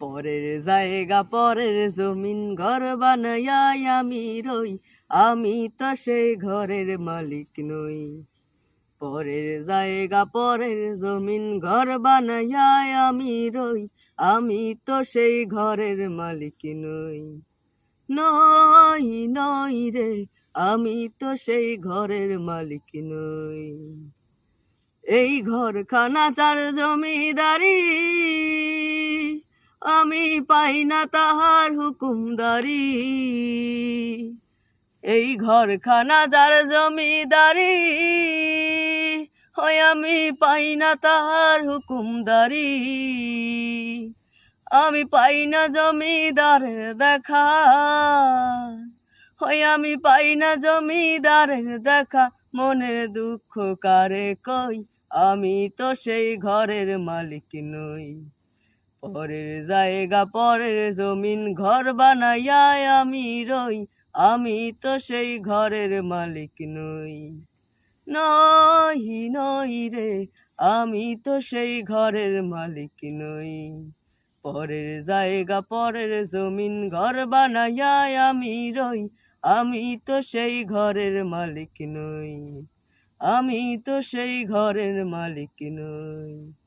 পরের জায়গা, পরের জমিন ঘর বানাইয়াই আমি রই। আমি তো সেই ঘরের মালিক নই। পরের জায়গা, পরের জমিন ঘর বানাইয়াই আমি রই। আমি তো সেই ঘরের মালিক নই। নই নই রে, আমি তো সেই ঘরের মালিক নই। এই ঘরখানা চার জমিদারি। পাই না তাহার হুকুমদারি এই ঘরখানা যার জমিদারি, হয় আমি পাই না তাহার হুকুমদারি আমি পাই না জমিদারের দেখা, হয় আমি পাই না জমিদারের দেখা। মনের দুঃখ কারে কই? আমি তো সেই ঘরের মালিক নই। পরের জায়গা, পরের জমিন ঘর বানাইয়াই আমি রই। আমি তো সেই ঘরের মালিক নই। নই নই রে, আমি তো সেই ঘরের মালিক নই। পরের জায়গা, পরের জমিন ঘর বানাইয়াই আমি রই। আমি তো সেই ঘরের মালিক নই। আমি তো সেই ঘরের মালিক নই।